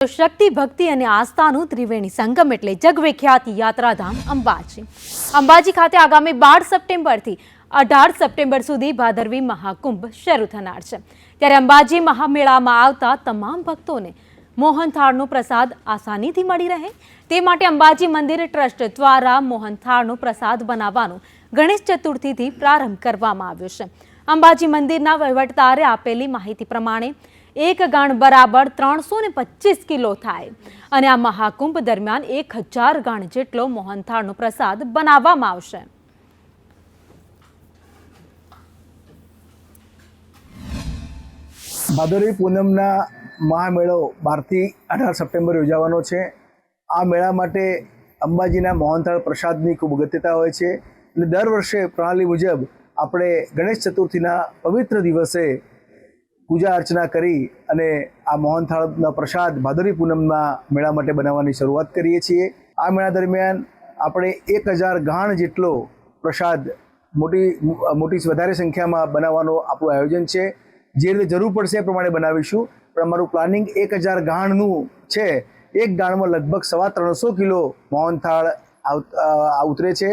શક્તિ, ભક્તિ અને આસ્થાનું ત્રિવેણી સંગમ એટલે જગવિખ્યાત યાત્રાધામ અંબાજી. અંબાજી ખાતે આગામી બાર સપ્ટેમ્બરથી અઢાર સપ્ટેમ્બર સુધી ભાદરવી મહાકુંભ શરૂ થનાર છે. ત્યારે અંબાજી મહામેળામાં આવતા તમામ ભક્તોને મોહનથાળનો પ્રસાદ આસાનીથી મળી રહે. તે માટે અંબાજી મંદિર ટ્રસ્ટ દ્વારા મોહનથાળનો પ્રસાદ બનાવવાનો ગણેશ ચતુર્થીથી પ્રારંભ કરવામાં આવ્યો છે. અંબાજી મંદિરના વહીવટદારે આપેલી માહિતી પ્રમાણે એક ગાણ બરાબર ત્રણસો ને પચીસ કિલો થાય. અને આ મહાકુંભ દરમિયાન એક હજાર ગાણ જેટલો મોહનથાળનો પ્રસાદ બનાવવામાં આવશે. ભાદરવી પૂનમના મહામેળો બારથી અઢાર સપ્ટેમ્બર યોજાવાનો છે. આ મેળા માટે અંબાજીના મોહનથાળ પ્રસાદની ખૂબ અગત્યતા હોય છે. અને દર વર્ષે પ્રણાલી મુજબ આપણે ગણેશ ચતુર્થીના પવિત્ર દિવસે પૂજા અર્ચના કરી અને આ મોહનથાળના પ્રસાદ ભાદરવી પૂનમના મેળા માટે બનાવવાની શરૂઆત કરીએ છીએ. આ મેળા દરમિયાન આપણે એક હજાર ગાણ જેટલો પ્રસાદ મોટી મોટી વધારે સંખ્યામાં બનાવવાનો આપણું આયોજન છે. જે રીતે જરૂર પડશે એ પ્રમાણે બનાવીશું. પણ અમારું પ્લાનિંગ એક હજાર ગાણનું છે. એક ગાણમાં લગભગ સવા ત્રણસો કિલો મોહનથાળ ઉતરે છે.